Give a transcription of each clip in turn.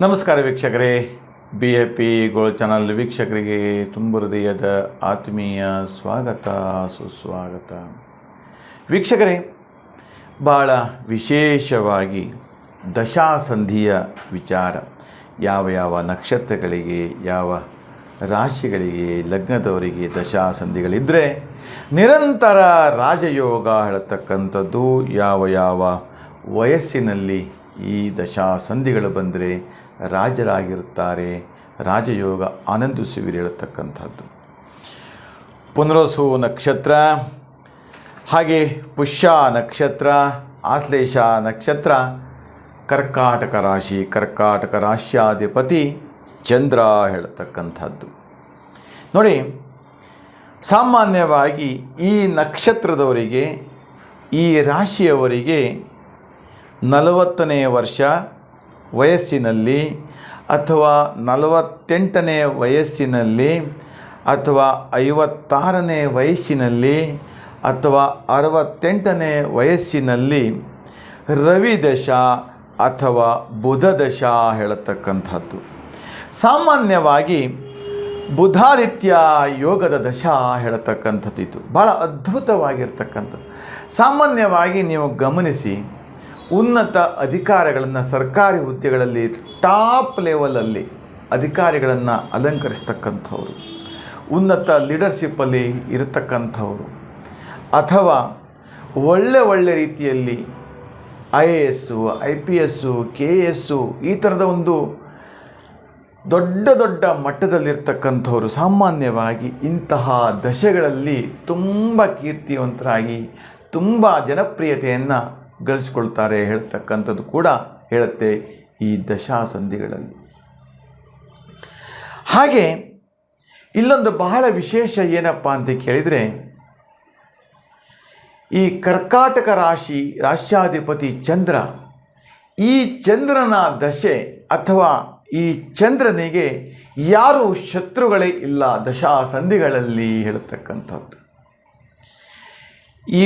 ನಮಸ್ಕಾರ ವೀಕ್ಷಕರೇ. B A P Gold channel ವೀಕ್ಷಕರಿಗೆ ತುಂಬ ಹೃದಯದ ಆತ್ಮೀಯ ಸ್ವಾಗತ, ಸುಸ್ವಾಗತ. ವೀಕ್ಷಕರೇ ಭಾಳ ವಿಶೇಷವಾಗಿ ದಶಾಸಂಧಿಯ ವಿಚಾರ. ಯಾವ ಯಾವ ನಕ್ಷತ್ರಗಳಿಗೆ, ಯಾವ ರಾಶಿಗಳಿಗೆ, ಲಗ್ನದವರಿಗೆ ದಶಾಸಂಧಿಗಳಿದ್ದರೆ ನಿರಂತರ ರಾಜಯೋಗ ಹೇಳತಕ್ಕಂಥದ್ದು ಯಾವ ಯಾವ ವಯಸ್ಸಿನಲ್ಲಿ ಈ ದಶಾಸಂಧಿಗಳು ಬಂದರೆ ರಾಜರಾಗಿರುತ್ತಾರೆ. ರಾಜಯೋಗ ಆನಂದಿಸುವಿರಿ ಹೇಳತಕ್ಕಂಥದ್ದು. ಪುನರಸು ನಕ್ಷತ್ರ, ಹಾಗೆ ಪುಷ್ಯ ನಕ್ಷತ್ರ, ಆಶ್ಲೇಷ ನಕ್ಷತ್ರ, ಕರ್ಕಾಟಕ ರಾಶಿ, ಕರ್ಕಾಟಕ ರಾಶ್ಯಾಧಿಪತಿ ಚಂದ್ರ ಹೇಳತಕ್ಕಂಥದ್ದು. ನೋಡಿ, ಸಾಮಾನ್ಯವಾಗಿ ಈ ನಕ್ಷತ್ರದವರಿಗೆ, ಈ ರಾಶಿಯವರಿಗೆ ನಲವತ್ತನೇ ವರ್ಷ ವಯಸ್ಸಿನಲ್ಲಿ ಅಥವಾ ನಲವತ್ತೆಂಟನೇ ವಯಸ್ಸಿನಲ್ಲಿ ಅಥವಾ ಐವತ್ತಾರನೇ ವಯಸ್ಸಿನಲ್ಲಿ ಅಥವಾ ಅರವತ್ತೆಂಟನೇ ವಯಸ್ಸಿನಲ್ಲಿ ರವಿ ದಶ ಅಥವಾ ಬುಧ ದಶ ಹೇಳತಕ್ಕಂಥದ್ದು. ಸಾಮಾನ್ಯವಾಗಿ ಬುಧಾದಿತ್ಯ ಯೋಗದ ದಶ ಹೇಳತಕ್ಕಂಥದ್ದು ಇದು ಭಾಳ ಅದ್ಭುತವಾಗಿರ್ತಕ್ಕಂಥದ್ದು. ಸಾಮಾನ್ಯವಾಗಿ ನೀವು ಗಮನಿಸಿ ಉನ್ನತ ಅಧಿಕಾರಗಳನ್ನು ಸರ್ಕಾರಿ ಹುದ್ದೆಗಳಲ್ಲಿ ಟಾಪ್ ಲೆವೆಲಲ್ಲಿ ಅಧಿಕಾರಿಗಳನ್ನು ಅಲಂಕರಿಸ್ತಕ್ಕಂಥವ್ರು. ಉನ್ನತ ಲೀಡರ್ಶಿಪ್ಪಲ್ಲಿ ಇರತಕ್ಕಂಥವ್ರು. ಅಥವಾ ಒಳ್ಳೆ ಒಳ್ಳೆ ರೀತಿಯಲ್ಲಿ I A S, I P S, K S ಈ ಥರದ ಒಂದು ದೊಡ್ಡ ದೊಡ್ಡ ಮಟ್ಟದಲ್ಲಿರ್ತಕ್ಕಂಥವ್ರು ಸಾಮಾನ್ಯವಾಗಿ ಇಂತಹ ದಶೆಗಳಲ್ಲಿ ತುಂಬ ಕೀರ್ತಿವಂತರಾಗಿ ತುಂಬ ಜನಪ್ರಿಯತೆಯನ್ನು ಗಳಿಸ್ಕೊಳ್ತಾರೆ ಹೇಳ್ತಕ್ಕಂಥದ್ದು ಕೂಡ ಹೇಳುತ್ತೆ ಈ ದಶಾ ಸಂಧಿಗಳಲ್ಲಿ ಹಾಗೆ ಇಲ್ಲೊಂದು ಬಹಳ ವಿಶೇಷ ಏನಪ್ಪ ಅಂತ ಕೇಳಿದರೆ, ಈ ಕರ್ಕಾಟಕ ರಾಶಿ ರಾಶ್ಯಾಧಿಪತಿ ಚಂದ್ರ ಈ ಚಂದ್ರನ ದಶೆ ಅಥವಾ ಈ ಚಂದ್ರನಿಗೆ ಯಾರು ಶತ್ರುಗಳೇ ಇಲ್ಲ ದಶಾ ಸಂಧಿಗಳಲ್ಲಿ ಹೇಳತಕ್ಕಂಥದ್ದು ಈ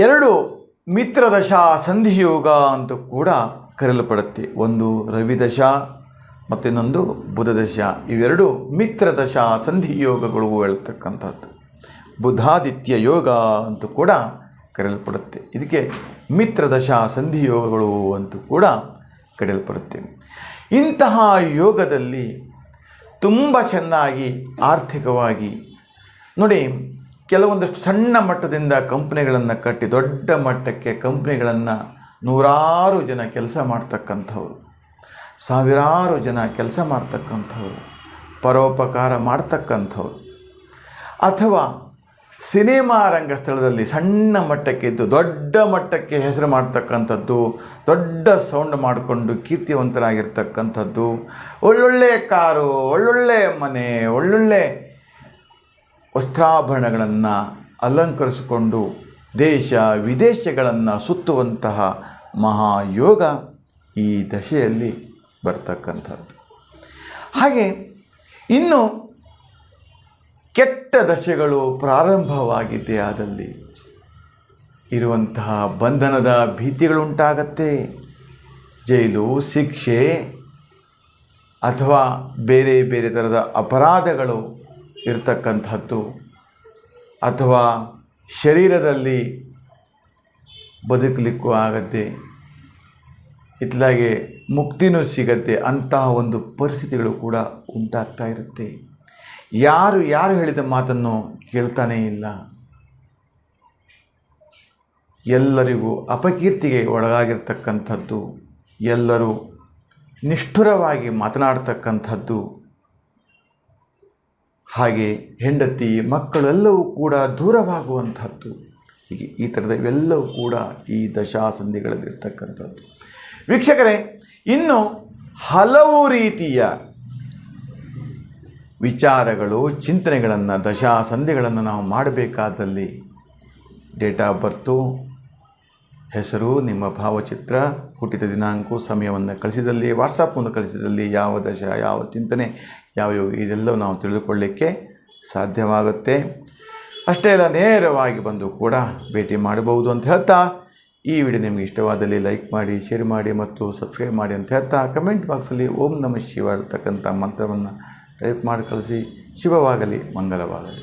ಎರಡು ಮಿತ್ರ ದಶಾ ಸಂಧಿಯೋಗ ಅಂತ ಕೂಡ ಕರೆಯಲ್ಪಡುತ್ತೆ. ಒಂದು ರವಿದಶ ಮತ್ತು ಮತ್ತಿನ್ನೊಂದು ಬುಧದಶ. ಇವೆರಡು ಮಿತ್ರದಶ ಸಂಧಿಯೋಗಗಳು ಹೇಳ್ತಕ್ಕಂಥದ್ದು. ಬುಧಾದಿತ್ಯ ಯೋಗ ಅಂತ ಕೂಡ ಕರೆಯಲ್ಪಡುತ್ತೆ. ಇದಕ್ಕೆ ಮಿತ್ರದಶ ಸಂಧಿಯೋಗಗಳು ಅಂತ ಕೂಡ ಕರೆಯಲ್ಪಡುತ್ತೆ. ಇಂತಹ ಯೋಗದಲ್ಲಿ ತುಂಬ ಚೆನ್ನಾಗಿ ಆರ್ಥಿಕವಾಗಿ ನೋಡಿ ಕೆಲವೊಂದಷ್ಟು ಸಣ್ಣ ಮಟ್ಟದಿಂದ ಕಂಪ್ನಿಗಳನ್ನು ಕಟ್ಟಿ ದೊಡ್ಡ ಮಟ್ಟಕ್ಕೆ ಕಂಪ್ನಿಗಳನ್ನು ನೂರಾರು ಜನ ಕೆಲಸ ಮಾಡ್ತಕ್ಕಂಥವ್ರು, ಸಾವಿರಾರು ಜನ ಕೆಲಸ ಮಾಡ್ತಕ್ಕಂಥವ್ರು, ಪರೋಪಕಾರ ಮಾಡ್ತಕ್ಕಂಥವ್ರು. ಅಥವಾ ಸಿನಿಮಾ ರಂಗಸ್ಥಳದಲ್ಲಿ ಸಣ್ಣ ಮಟ್ಟಕ್ಕೆ ಇದ್ದು ದೊಡ್ಡ ಮಟ್ಟಕ್ಕೆ ಹೆಸರು ಮಾಡ್ತಕ್ಕಂಥದ್ದು, ದೊಡ್ಡ ಸೌಂಡ್ ಮಾಡಿಕೊಂಡು ಕೀರ್ತಿವಂತರಾಗಿರ್ತಕ್ಕಂಥದ್ದು, ಒಳ್ಳೊಳ್ಳೆ ಕಾರು, ಒಳ್ಳೊಳ್ಳೆ ಮನೆ, ಒಳ್ಳೊಳ್ಳೆ ವಸ್ತ್ರಾಭರಣಗಳನ್ನು ಅಲಂಕರಿಸಿಕೊಂಡು ದೇಶ ವಿದೇಶಗಳನ್ನು ಸುತ್ತುವಂತಹ ಮಹಾಯೋಗ ಈ ದಶೆಯಲ್ಲಿ ಬರ್ತಕ್ಕಂಥದ್ದು. ಹಾಗೆ ಇನ್ನು ಕೆಟ್ಟ ದಶೆಗಳು ಪ್ರಾರಂಭವಾಗಿದೆ ಆದಲ್ಲಿ ಇರುವಂತಹ ಬಂಧನದ ಭೀತಿಗಳುಂಟಾಗತ್ತೆ. ಜೈಲು, ಶಿಕ್ಷೆ ಅಥವಾ ಬೇರೆ ಬೇರೆ ಥರದ ಅಪರಾಧಗಳು ಇರತಕ್ಕಂಥದ್ದು ಅಥವಾ ಶರೀರದಲ್ಲಿ ಬದುಕಲಿಕ್ಕೂ ಆಗತ್ತೆ ಇತ್ತಲಾಗೆ ಮುಕ್ತಿನೂ ಸಿಗತ್ತೆ ಅಂತಹ ಒಂದು ಪರಿಸ್ಥಿತಿಗಳು ಕೂಡ ಉಂಟಾಗ್ತಾ ಇರುತ್ತೆ. ಯಾರು ಯಾರು ಹೇಳಿದ ಮಾತನ್ನು ಕೇಳ್ತಾನೇ ಇಲ್ಲ. ಎಲ್ಲರಿಗೂ ಅಪಕೀರ್ತಿಗೆ ಒಳಗಾಗಿರ್ತಕ್ಕಂಥದ್ದು, ಎಲ್ಲರೂ ನಿಷ್ಠುರವಾಗಿ ಮಾತನಾಡ್ತಕ್ಕಂಥದ್ದು ಹಾಗೆ ಹೆಂಡತಿ ಮಕ್ಕಳು ಎಲ್ಲವೂ ಕೂಡ ದೂರವಾಗುವಂಥದ್ದು. ಹೀಗೆ ಈ ಥರದ ಇವೆಲ್ಲವೂ ಕೂಡ ಈ ದಶಾಸಂಧಿಗಳಲ್ಲಿರ್ತಕ್ಕಂಥದ್ದು. ವೀಕ್ಷಕರೇ, ಇನ್ನು ಹಲವು ರೀತಿಯ ವಿಚಾರಗಳು, ಚಿಂತನೆಗಳನ್ನು, ದಶಾಸಂಧಿಗಳನ್ನು ನಾವು ಮಾಡಬೇಕಾದಲ್ಲಿ ಡೇಟ್ ಆಫ್ ಬರ್ತು ಹೆಸರು, ನಿಮ್ಮ ಭಾವಚಿತ್ರ, ಹುಟ್ಟಿದ ದಿನಾಂಕ, ಸಮಯವನ್ನು ಕಳಿಸಿದಲ್ಲಿ ವಾಟ್ಸಪ್ ಮೂಲಕ ಕಳಿಸಿದಲ್ಲಿ ಯಾವ ದಶ, ಯಾವ ಚಿಂತನೆ, ಯಾವ ಯೋಗ, ಇದೆಲ್ಲವೂ ನಾವು ತಿಳಿದುಕೊಳ್ಳಿಕ್ಕೆ ಸಾಧ್ಯವಾಗುತ್ತೆ. ಅಷ್ಟೇ ಅಲ್ಲ, ನೇರವಾಗಿ ಬಂದು ಕೂಡ ಭೇಟಿ ಮಾಡಬಹುದು ಅಂತ ಹೇಳ್ತಾ, ಈ ವಿಡಿಯೋ ನಿಮಗೆ ಇಷ್ಟವಾದಲ್ಲಿ ಲೈಕ್ ಮಾಡಿ, ಶೇರ್ ಮಾಡಿ ಮತ್ತು ಸಬ್ಸ್ಕ್ರೈಬ್ ಮಾಡಿ ಅಂತ ಹೇಳ್ತಾ, ಕಮೆಂಟ್ ಬಾಕ್ಸಲ್ಲಿ ಓಂ ನಮ ಶಿವ ಇರ್ತಕ್ಕಂಥ ಮಂತ್ರವನ್ನು ಟೈಪ್ ಮಾಡಿ ಕಳಿಸಿ. ಶಿವವಾಗಲಿ ಮಂಗಲವಾಗಲಿ